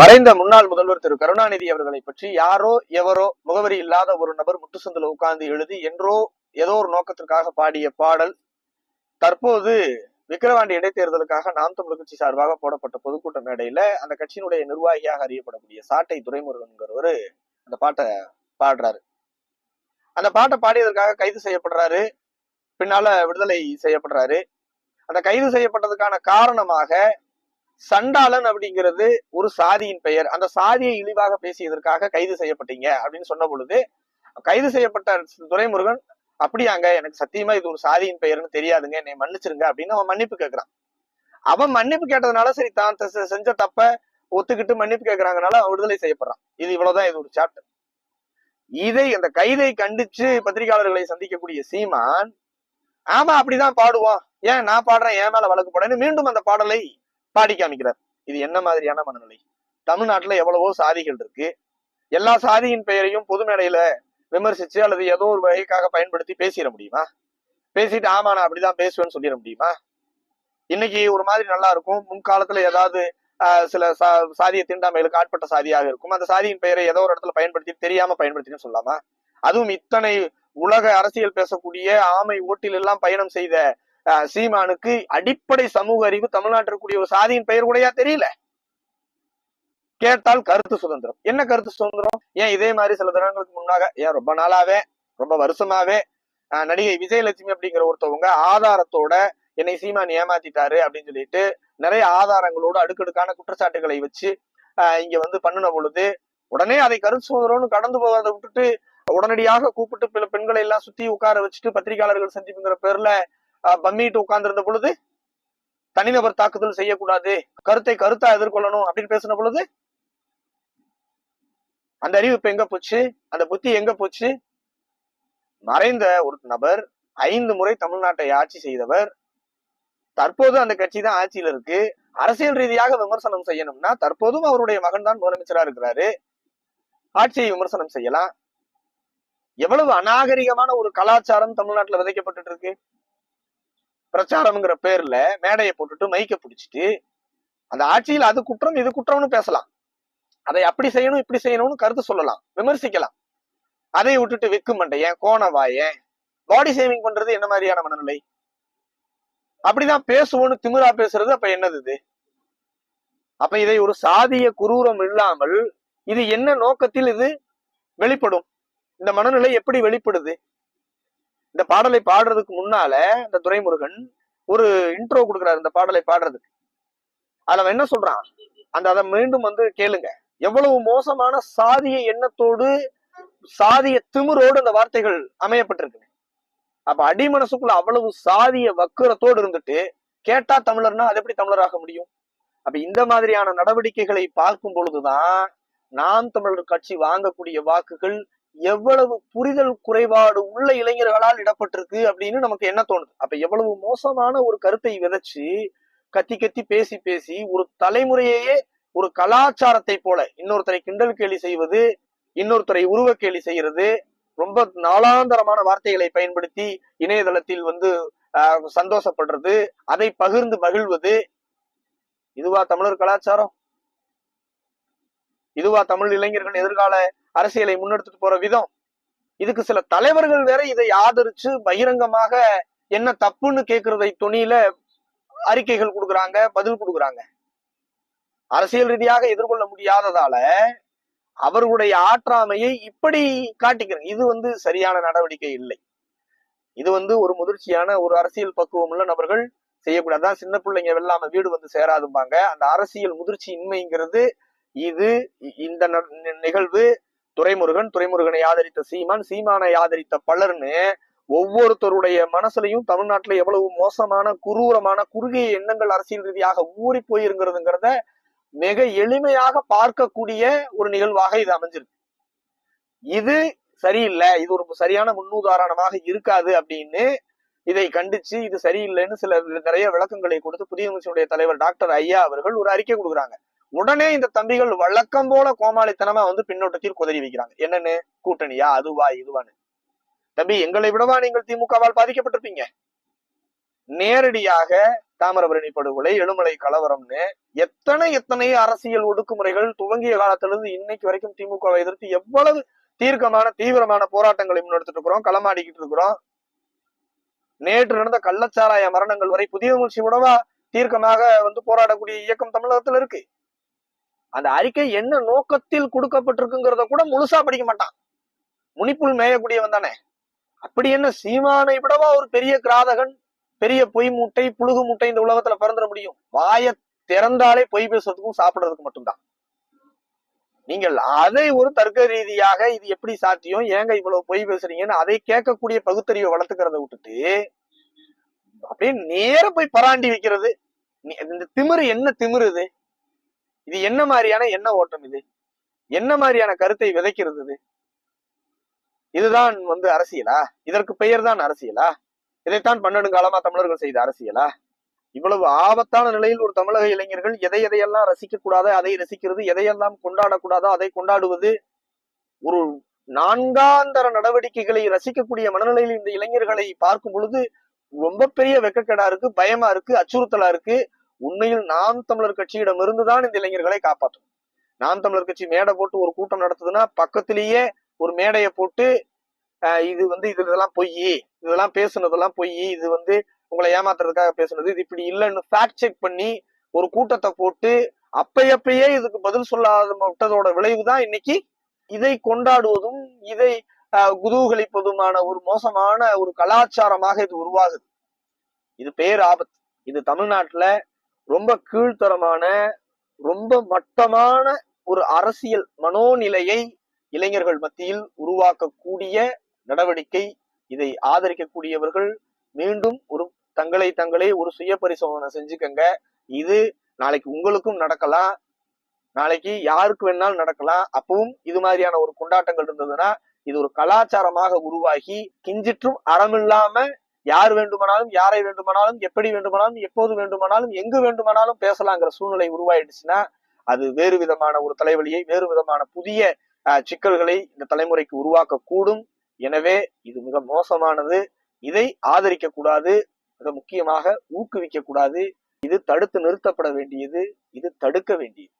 மறைந்த முன்னாள் முதல்வர் திரு கருணாநிதி அவர்களை பற்றி யாரோ எவரோ முகவரி இல்லாத ஒரு நபர் முட்டுசந்தில உட்கார்ந்து எழுதி என்றோ ஏதோ ஒரு நோக்கத்திற்காக பாடிய பாடல். தற்போது விக்கிரவாண்டி இடைத்தேர்தலுக்காக நாம் தமிழ் கட்சி சார்பாக போடப்பட்ட பொதுக்கூட்ட மேடையில அந்த கட்சியினுடைய நிர்வாகியாக அறியப்படக்கூடிய சாட்டை துரைமுருகன்கிறவர் அந்த பாட்டை பாடுறாரு. அந்த பாட்டை பாடியதற்காக கைது செய்யப்படுறாரு. பின்னால விடுதலை செய்யப்படுறாரு. அந்த கைது செய்யப்பட்டதுக்கான காரணமாக சண்டாளன் அப்படிங்கிறது ஒரு சாதியின் பெயர். அந்த சாதியை இழிவாக பேசியதற்காக கைது செய்யப்பட்டீங்க அப்படின்னு சொன்ன பொழுது கைது செய்யப்பட்ட துரைமுருகன் அப்படியாங்க எனக்கு சத்தியமா இது ஒரு சாதியின் பெயர்னு தெரியாதுங்க என்னை மன்னிச்சிருங்க அப்படின்னு அவன் மன்னிப்பு கேட்கிறான். அவன் மன்னிப்பு கேட்டதுனால சரி தான் செஞ்ச தப்ப ஒத்துக்கிட்டு மன்னிப்பு கேட்கறாங்கனால அவன் விடுதலை செய்யப்படுறான். இது இவ்வளவுதான் இது ஒரு சாப்டர் இதை அந்த கைதை கண்டிச்சு பத்திரிகையாளர்களை சந்திக்கக்கூடிய சீமான் ஆமா அப்படிதான் பாடுவோம் ஏன் நான் பாடுறேன் என் மேல வழக்கு போடன்னு மீண்டும் அந்த பாடலை பாடி காமிக்கிறார். இது என்ன மாதிரியான மனநிலை? தமிழ்நாட்டுல எவ்வளவோ சாதிகள் இருக்கு. எல்லா சாதியின் பெயரையும் பொது மேடையில விமர்சிச்சு அல்லது ஏதோ ஒரு வகைக்காக பயன்படுத்தி பேசிட முடியுமா? பேசிட்டு ஆமா நான் அப்படிதான் பேசுவேன்னு சொல்லிட முடியுமா? இன்னைக்கு ஒரு மாதிரி நல்லா இருக்கும். முன்காலத்துல ஏதாவது ஆஹ், சில சா- சாதிய தீண்டாமைகளுக்கு ஆட்பட்ட சாதியாக இருக்கும். அந்த சாதியின் பெயரை ஏதோ ஒரு இடத்துல பயன்படுத்தி தெரியாம பயன்படுத்தின்னு சொல்லலாமா? அதுவும் இத்தனை உலக அரசியல் பேசக்கூடிய ஆமை ஓட்டில் எல்லாம் பயணம் செய்த சீமானுக்கு அடிப்படை சமூக அறிவு தமிழ்நாட்டில் இருக்கக்கூடிய ஒரு சாதியின் பெயர் கூடயா தெரியல. கேட்டால் கருத்து சுதந்திரம். என்ன கருத்து சுதந்திரம்? ஏன் இதே மாதிரி சில தினங்களுக்கு முன்னாக ஏன் ரொம்ப நாளாவே ரொம்ப வருஷமாவே ஆஹ், நடிகை விஜயலட்சுமி அப்படிங்கிற ஒருத்தவங்க ஆதாரத்தோட என்னை சீமான் ஏமாத்திட்டாரு அப்படின்னு சொல்லிட்டு நிறைய ஆதாரங்களோடு அடுக்கடுக்கான குற்றச்சாட்டுகளை வச்சு ஆஹ், இங்க வந்து பண்ணுன பொழுது உடனே அதை கருத்து சுதந்திரம்னு கடந்து போவதை விட்டுட்டு உடனடியாக கூப்பிட்டு பெண்களை எல்லாம் சுத்தி உட்கார வச்சுட்டு பத்திரிகையாளர்கள் சந்திப்புங்கிற பேர்ல பம்மிட்டு உட்கார்ந்திருந்த பொழுது தனிநபர் தாக்குதல் செய்யக்கூடாது. கருத்தை கருத்தா எதிர்கொள்ளணும் அப்படின்னு பேசின பொழுது அந்த அறிவு இப்ப எங்க போச்சு? அந்த புத்தி எங்க போச்சு? மறைந்த ஒரு நபர் ஐந்து முறை தமிழ்நாட்டை ஆட்சி செய்தவர் தற்போது அந்த கட்சி தான் ஆட்சியில இருக்கு. அரசியல் ரீதியாக விமர்சனம் செய்யணும்னா தற்போதும் அவருடைய மகன் தான் முதலமைச்சரா இருக்கிறாரு. ஆட்சியை விமர்சனம் செய்யலாம். எவ்வளவு அநாகரிகமான ஒரு கலாச்சாரம் தமிழ்நாட்டுல விதைக்கப்பட்டு இருக்கு? பிரச்சாரம்ங்கிற பேர்ல மேடையை போட்டுட்டு மைக்க பிடிச்சிட்டு அந்த ஆட்சியில் அது குற்றம் இது குற்றம்னு பேசலாம். அதை அப்படி செய்யணும் இப்படி செய்யணும்னு கருத்து சொல்லலாம் விமர்சிக்கலாம். அதை விட்டுட்டு விக்கு மண்டையன் கோணவாயன் பாடி சேவிங் பண்றது என்ன மாதிரியான மனநிலை? அப்படிதான் பேசுவோன்னு திமிரா பேசுறது அப்ப என்னது இது? அப்ப இதை ஒரு சாதிய குரூரம் இல்லாமல் இது என்ன நோக்கத்தில் இது வெளிப்படும்? இந்த மனநிலை எப்படி வெளிப்படுது? இந்த பாடலை பாடுறதுக்கு முன்னால இந்த துரைமுருகன் ஒரு இன்ட்ரோ கொடுக்குறாரு இந்த பாடலை பாடுறதுக்கு. அதுல அவன் என்ன சொல்றான்? அந்த அதை மீண்டும் வந்து கேளுங்க. எவ்வளவு மோசமான சாதிய எண்ணத்தோடு சாதிய திமிரோடு அந்த வார்த்தைகள் அமையப்பட்டிருக்கு அப்ப அடிமனசுக்குள்ள அவ்வளவு சாதிய வக்கரத்தோடு இருந்துட்டு கேட்டா தமிழர்னா அது எப்படி தமிழராக முடியும்? அப்ப இந்த மாதிரியான நடவடிக்கைகளை பார்க்கும் பொழுதுதான் நாம் தமிழர் கட்சி வாங்கக்கூடிய வாக்குகள் எவ்வளவு புரிதல் குறைபாடு உள்ள இளைஞர்களால் இடப்பட்டிருக்கு அப்படின்னு நமக்கு என்ன தோணுது? அப்ப எவ்வளவு மோசமான ஒரு கருத்தை விதைச்சு கத்தி கத்தி பேசி பேசி ஒரு தலைமுறையையே ஒரு கலாச்சாரத்தை போல இன்னொருத்தரை கிண்டல் கேலி செய்வது இன்னொருத்தரை உருவ கேலி செய்யறது ரொம்ப நாளாந்தரமான வார்த்தைகளை பயன்படுத்தி இணையதளத்தில் வந்து ஆஹ், சந்தோஷப்படுறது அதை பகிர்ந்து மகிழ்வது இதுவா தமிழர் கலாச்சாரம்? இதுவா தமிழ் இளைஞர்கள் எதிர்கால அரசியலை முன்னெடுத்துட்டு போற விதம். இதுக்கு சில தலைவர்கள் வேற இதை ஆதரிச்சு பகிரங்கமாக என்ன தப்புன்னு கேட்கறதை துணியில அறிக்கைகள் கொடுக்குறாங்க பதில் கொடுக்குறாங்க. அரசியல் ரீதியாக எதிர்கொள்ள முடியாததால அவர்களுடைய ஆற்றாமையை இப்படி காட்டிக்கிறாங்க இது வந்து சரியான நடவடிக்கை இல்லை. இது வந்து ஒரு முதிர்ச்சியான ஒரு அரசியல் பக்குவம் உள்ள நபர்கள் செய்யக்கூடாது. அதான் சின்ன பிள்ளைங்க வெள்ளாம வீடு வந்து சேராதும்பாங்க. அந்த அரசியல் முதிர்ச்சி இன்மைங்கிறது இது இந்த நி- நிகழ்வு துரைமுருகன் துரைமுருகனை ஆதரித்த சீமான் சீமானை ஆதரித்த பலர்னு ஒவ்வொருத்தருடைய மனசுலயும் தமிழ்நாட்டுல எவ்வளவு மோசமான குரூரமான குறுகிய எண்ணங்கள் அரசியல் ரீதியாக ஊறி போயிருங்கிறதுங்கிறத மிக எளிமையாக பார்க்கக்கூடிய ஒரு நிகழ்வாக இது அமைஞ்சிருக்கு. இது சரியில்லை. இது ஒரு சரியான முன்னுதாரணமாக இருக்காது அப்படின்னு இதை கண்டிச்சு இது சரியில்லைன்னு சில நிறைய விளக்கங்களை கொடுத்து புதிய அமைச்சருடைய தலைவர் டாக்டர் ஐயா அவர்கள் ஒரு அறிக்கை கொடுக்குறாங்க. உடனே இந்த தம்பிகள் வழக்கம் போல கோமாளித்தனமா வந்து பின்னோட்டத்தில் குதறி வைக்கிறாங்க. என்னன்னு? கூட்டணியா? அதுவா? இதுவான்னு. தம்பி எங்களை விடவா நீங்கள் திமுகவால் பாதிக்கப்பட்டிருப்பீங்க? நேரடியாக தாமிரபரணி படுகொலை எழுமலை கலவரம்னு எத்தனை எத்தனை அரசியல் ஒடுக்குமுறைகள் துவங்கிய காலத்திலிருந்து இன்னைக்கு வரைக்கும் திமுகவை எதிர்த்து எவ்வளவு தீர்க்கமான தீவிரமான போராட்டங்களை முன்னெடுத்துட்டு இருக்கிறோம் களமாடிக்கிட்டு இருக்கிறோம். நேற்று நடந்த கள்ளச்சாராய மரணங்கள் வரை புதிய முயற்சி உணவா தீர்க்கமாக வந்து போராடக்கூடிய இயக்கம் தமிழகத்துல இருக்கு. அந்த அறிக்கை என்ன நோக்கத்தில் கொடுக்கப்பட்டிருக்குங்கிறத கூட முழுசா படிக்க மாட்டான். முனிப்புள் மேயக்கூடியவன் தானே. அப்படி என்ன சீமானை விடவா ஒரு பெரிய கிராதகன் பெரிய பொய் மூட்டை புழுகு மூட்டை இந்த உலகத்துல பிறந்துட முடியும்? வாய திறந்தாலே பொய் பேசுறதுக்கும் சாப்பிடுறதுக்கு மட்டும்தான். நீங்கள் அதை ஒரு தர்க்க ரீதியாக இது எப்படி சாத்தியம்? ஏங்க இவ்வளவு பொய் பேசுறீங்கன்னு அதை கேட்கக்கூடிய பகுத்தறிவை வளர்த்துக்கிறத விட்டுட்டு அப்படியே நேர போய் பராண்டி வைக்கிறது. இந்த திமிரு என்ன திமிரு இது என்ன மாதிரியான என்ன ஓட்டம் இது? என்ன மாதிரியான கருத்தை விதைக்கிறது இது? இதுதான் வந்து அரசியலா? இதற்கு பெயர் தான் அரசியலா? இதைத்தான் பன்னெடுங்காலமா தமிழர்கள் செய்த அரசியலா? இவ்வளவு ஆபத்தான நிலையில் ஒரு தமிழக இளைஞர்கள் எதை எதையெல்லாம் ரசிக்க கூடாதோ அதை ரசிக்கிறது எதையெல்லாம் கொண்டாடக்கூடாதோ அதை கொண்டாடுவது ஒரு நான்காந்தர நடவடிக்கைகளை ரசிக்கக்கூடிய மனநிலையில் இந்த இளைஞர்களை பார்க்கும் பொழுது ரொம்ப பெரிய வெக்கக்கேடா இருக்கு பயமா இருக்கு அச்சுறுத்தலா இருக்கு. உண்மையில் நாம் தமிழர் கட்சியிடமிருந்து தான் இந்த இளைஞர்களை காப்பாற்றும். நாம் தமிழர் கட்சி மேடை போட்டு ஒரு கூட்டம் நடத்துதுன்னா பக்கத்திலேயே ஒரு மேடையை போட்டு இது வந்து இது இதெல்லாம் பொய் இதெல்லாம் பேசுனதெல்லாம் பொய் இது வந்து உங்களை ஏமாத்துறதுக்காக பேசுனது இது இப்படி இல்லைன்னு ஃபேக்ட் செக் பண்ணி ஒரு கூட்டத்தை போட்டு அப்பையப்பையே இதுக்கு பதில் சொல்லாத விட்டதோட விளைவு தான் இன்னைக்கு இதை கொண்டாடுவதும் இதை குதூகலிப்பதுமான ஒரு மோசமான ஒரு கலாச்சாரமாக இது உருவாகுது. இது பேர் ஆபத்து. இது தமிழ்நாட்டுல ரொம்ப கீழ்த்தரமான ரொம்ப மட்டமான ஒரு அரசியல் மனோநிலையை இளைஞர்கள் மத்தியில் உருவாக்கக்கூடிய நடவடிக்கை. இதை ஆதரிக்கக்கூடியவர்கள் மீண்டும் ஒரு தங்களை தங்களே ஒரு சுய பரிசோதனை செஞ்சுக்கங்க. இது நாளைக்கு உங்களுக்கும் நடக்கலாம். நாளைக்கு யாருக்கு வேணாலும் நடக்கலாம். அப்பவும் இது மாதிரியான ஒரு கொண்டாட்டங்கள் இருந்ததுன்னா இது ஒரு கலாச்சாரமாக உருவாகி கிஞ்சிற்றும் அறமில்லாம யார் வேண்டுமானாலும் யாரை வேண்டுமானாலும் எப்படி வேண்டுமானாலும் எப்போது வேண்டுமானாலும் எங்கு வேண்டுமானாலும் பேசலாங்கிற சூழ்நிலை உருவாயிடுச்சுன்னா அது வேறு விதமான ஒரு தலைவலியை வேறு விதமான புதிய சிக்கல்களை இந்த தலைமுறைக்கு உருவாக்க கூடும் எனவே இது மிக மோசமானது. இதை ஆதரிக்க கூடாது மிக முக்கியமாக ஊக்குவிக்க கூடாது இது தடுத்து நிறுத்தப்பட வேண்டியது. இது தடுக்க வேண்டியது.